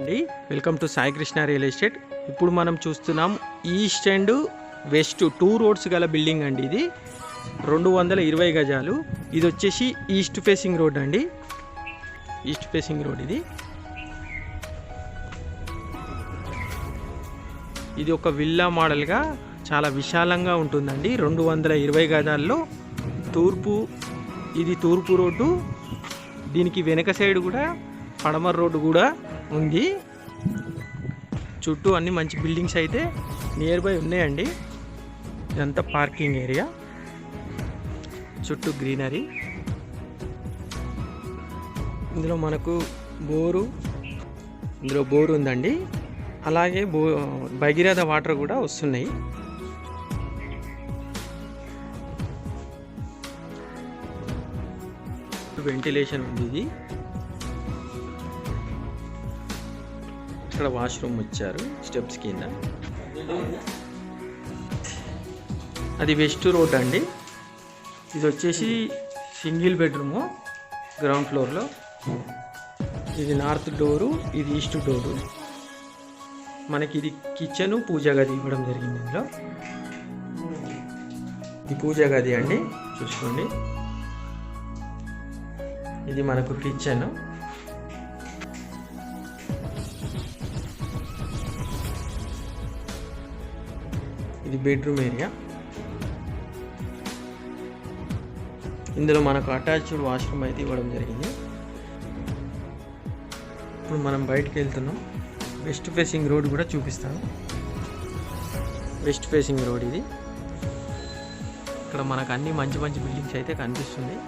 అండి. Welcome to Saikrishna real estate. ఇప్పుడు మనం చూస్తున్నాం east and west two roads గల బిల్డింగ్ అండి ఇది. రెండు వందల ఇరవై గజాలు. ఇది వచ్చేసి ఈస్ట్ ఫేసింగ్ రోడ్ అండి. ఈస్ట్ ఫేసింగ్ రోడ్ ఇది. ఇది ఒక విల్లా మోడల్గా చాలా విశాలంగా ఉంటుందండి. రెండు వందల ఇరవై గజాల్లో తూర్పు ఇది తూర్పు రోడ్డు దీనికి వెనక సైడ్ కూడా పడమర రోడ్డు కూడా ఉంది. చుట్టూ అన్ని మంచి బిల్డింగ్స్ అయితే నియర్ బై ఉన్నాయండి. ఇదంతా పార్కింగ్ ఏరియా చుట్టూ గ్రీనరీ ఇందులో మనకు బోరు ఇందులో బోరు ఉందండి. అలాగే బో భగీరథ వాటర్ కూడా వస్తున్నాయి. వెంటిలేషన్ ఉంది ఇది. ఇక్కడ వాష్రూమ్ ఇచ్చారు స్టెప్స్ కింద. అది వెస్ట్ రోడ్ అండి. ఇది వచ్చేసి సింగిల్ బెడ్రూము గ్రౌండ్ ఫ్లోర్లో. ఇది నార్త్ డోరు ఇది ఈస్ట్ డోరు. మనకి ఇది కిచెన్ పూజ గది ఇవ్వడం జరిగింది ఇందులో. ఇది పూజ గది అండి చూసుకోండి. ఇది మనకు కిచెన్. ఇది బెడ్రూమ్ ఏరియా. ఇందులో మనకు అటాచ్డ్ వాష్రూమ్ అయితే ఇవ్వడం జరిగింది. ఇప్పుడు మనం బయటకు వెళ్తున్నాం. వెస్ట్ ఫేసింగ్ రోడ్ కూడా చూపిస్తాను. వెస్ట్ ఫేసింగ్ రోడ్ ఇది. ఇక్కడ మనకు అన్ని మంచి మంచి బిల్డింగ్స్ అయితే కనిపిస్తుంది